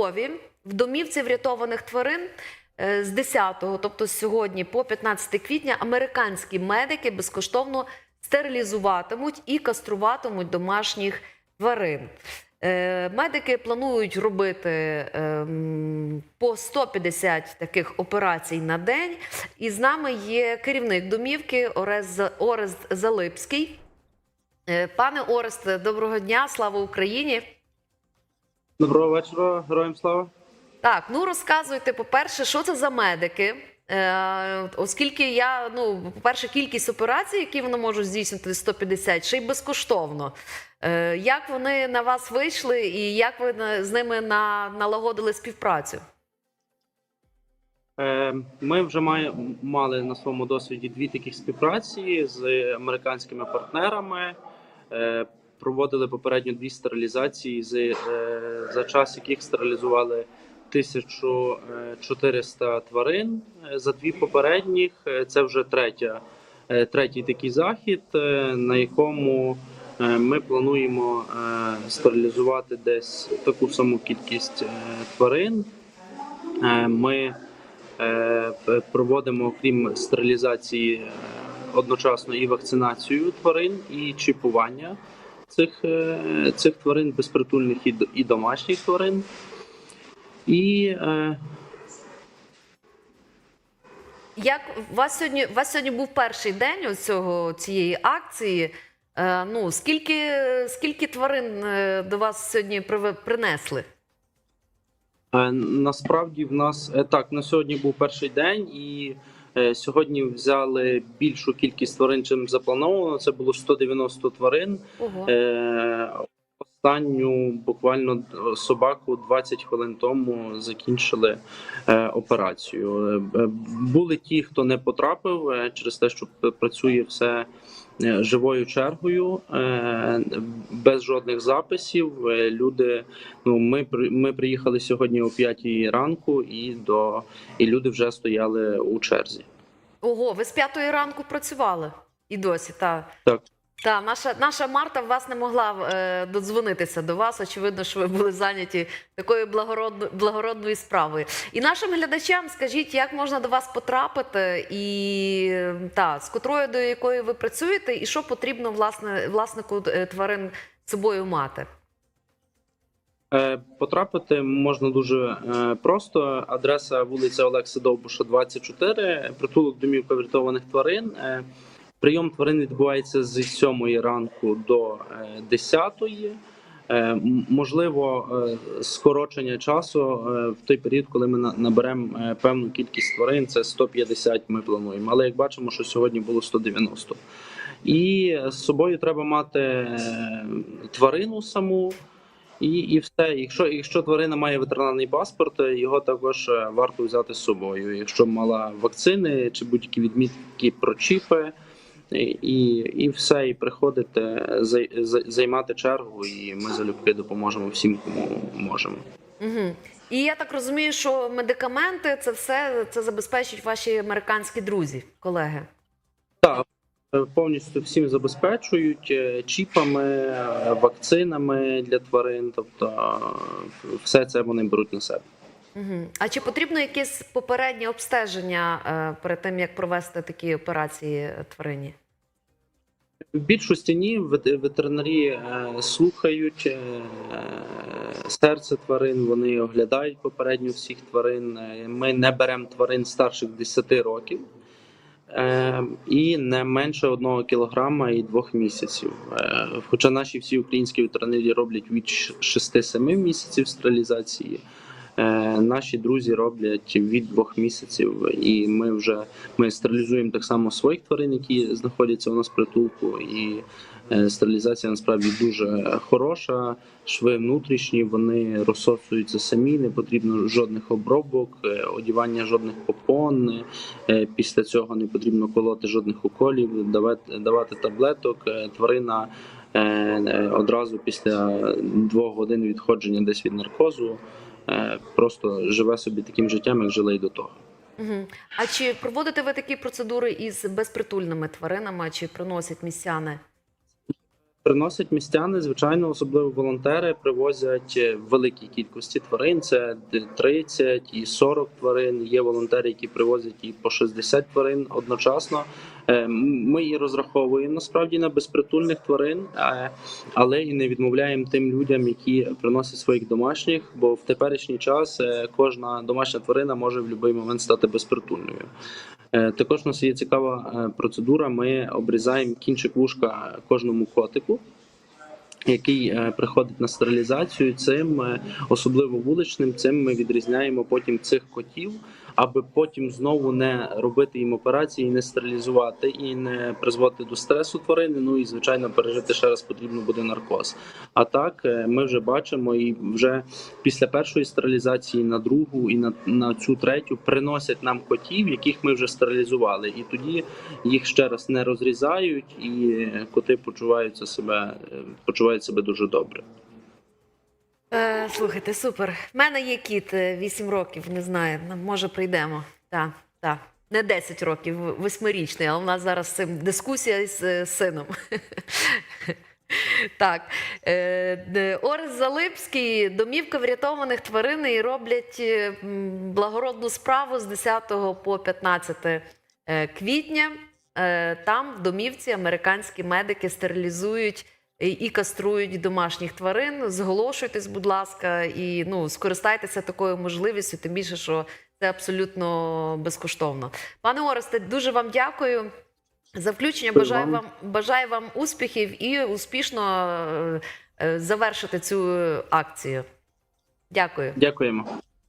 Львові в домівці врятованих тварин е, з 10, тобто з сьогодні по 15 квітня, американські медики безкоштовно стерилізуватимуть і каструватимуть домашніх тварин. Е, Медики планують робити ем, по 150 таких операцій на день. І з нами є керівник домівки Орест, Орест Залипський. Е, Пане Оресте, доброго дня, слава Україні! Доброго вечора, героям слава. Так, ну розказуйте, по-перше, що це за медики? Е, оскільки я, ну, по-перше, кількість операцій, які вони можуть здійснити 150, ще й безкоштовно. Е, як вони на вас вийшли і як ви з ними на, налагодили співпрацю? Е, Ми вже має, мали на своєму досвіді дві таких співпраці з американськими партнерами. Е, Проводили попередньо дві стерилізації, з, е, за час яких стерилізували 1400 тварин. Е, За дві попередніх е, це вже третя, е, третій такий захід, е, на якому е, ми плануємо е, стерилізувати десь таку саму кількість е, тварин. Е, Ми е, проводимо, окрім стерилізації, е, одночасно і вакцинацію тварин, і чіпування цих, е, цих тварин, безпритульних і, і домашніх тварин. І е, Як у вас сьогодні, у вас сьогодні був перший день цього цієї акції? Е, ну, скільки, скільки тварин е, до вас сьогодні принесли? Е, Насправді в нас е, так на сьогодні був перший день, і сьогодні взяли більшу кількість тварин, чим заплановано. Це було 190 тварин. Ого. Останню буквально е, собаку 20 хвилин тому закінчили е, операцію. Е, е, Були ті, хто не потрапив е, через те, що працює все живою чергою, без жодних записів. Люди, ну ми ми приїхали сьогодні о 5 ранку, і до і люди вже стояли у черзі. Ого, ви з п'ятої ранку працювали і досі, так. Так. Та наша наша Марта вас не могла е, додзвонитися до вас. Очевидно, що ви були зайняті такою благородною благородною справою. І нашим глядачам скажіть, як можна до вас потрапити, і та з котрою до якої ви працюєте, і що потрібно власне власнику е, тварин собою мати. Е, Потрапити можна дуже е, просто. Адреса вулиця Олекса Довбуша, 24, притулок домівка врятованих тварин. Е, Прийом тварин відбувається з 7 ранку до 10. Можливо, е, скорочення часу е, в той період, коли ми на- наберемо е, певну кількість тварин, це 150 ми плануємо. Але як бачимо, що сьогодні було 190. І з собою треба мати е, тварину саму, і, і все. Якщо, якщо тварина має ветеринарний паспорт, е, його також е, варто взяти з собою. Якщо мала вакцини чи будь-які відмітки про чіпи, і, і, все, і приходите зай- зай- займати чергу, і ми залюбки допоможемо всім, кому можемо. Угу. І я так розумію, що медикаменти це все це забезпечують ваші американські друзі, колеги. Так, е, повністю всім забезпечують е, чіпами, е, вакцинами для тварин. Тобто все це вони беруть на себе. Угу. А чи потрібно якесь попереднє обстеження е, перед тим, як провести такі операції е, тварині? В більшості ні, ветеринарі е, слухають е, серце тварин, вони оглядають попередньо всіх тварин. Е, Ми не беремо тварин старших 10 років е, і не менше 1 кілограма і 2 місяців. Е, Хоча наші всі українські ветеринарі роблять від 6-7 місяців стерилізації. Е, Наші друзі роблять від двох місяців, і ми вже ми стерилізуємо так само своїх тварин, які знаходяться у нас в притулку. І е, стерилізація насправді дуже хороша. Шви внутрішні, вони розсосуються самі, не потрібно жодних обробок, е, одівання жодних попон. Після цього не потрібно колоти жодних уколів, давати, давати таблеток. Тварина одразу після двох годин відходження десь від наркозу. Е, Просто живе собі таким життям, як жила й до того. Угу. А чи проводите ви такі процедури із безпритульними тваринами, чи приносять містяни? Приносять містяни, звичайно, особливо волонтери привозять е, в великій кількості тварин. Це д- 30 і 40 тварин. Є волонтери, які привозять і по 60 тварин одночасно. Е, Ми і розраховуємо насправді на безпритульних тварин, е, але і не відмовляємо тим людям, які приносять своїх домашніх, бо в теперішній час кожна домашня тварина може в будь-який момент стати безпритульною. Е, Також у нас є цікава е, процедура. Ми обрізаємо кінчик вушка кожному котику, який е, приходить на стерилізацію. Цим особливо вуличним, цим ми відрізняємо потім цих котів, аби потім знову не робити їм операції, не стерилізувати і не призводити до стресу тварини. Ну і звичайно пережити ще раз потрібно буде наркоз. А так е, ми вже бачимо і вже після першої стерилізації на другу і на, на цю третю приносять нам котів, яких ми вже стерилізували, і тоді їх ще раз не розрізають, і коти почуваються себе, е, почувають себе дуже добре. Е, слухайте, супер. В мене є кіт е, 8 років, не знаю. Може, прийдемо. Так, так. Не 10 років, восьмирічний, але в нас зараз цим дискусія з е, сином. Так, е, Орес Залипський, домівка врятованих тварин і роблять е, благородну справу з 10 по 15 е, квітня. Е, Там в домівці американські медики стерилізують і каструють домашніх тварин. Зголошуйтесь, будь ласка, і ну скористайтеся такою можливістю, тим більше, що це абсолютно безкоштовно. Пане Оресте, дуже вам дякую. За включення бажаю вам. вам бажаю вам успіхів і успішно е, е, завершити цю акцію. Дякую. Дякуємо.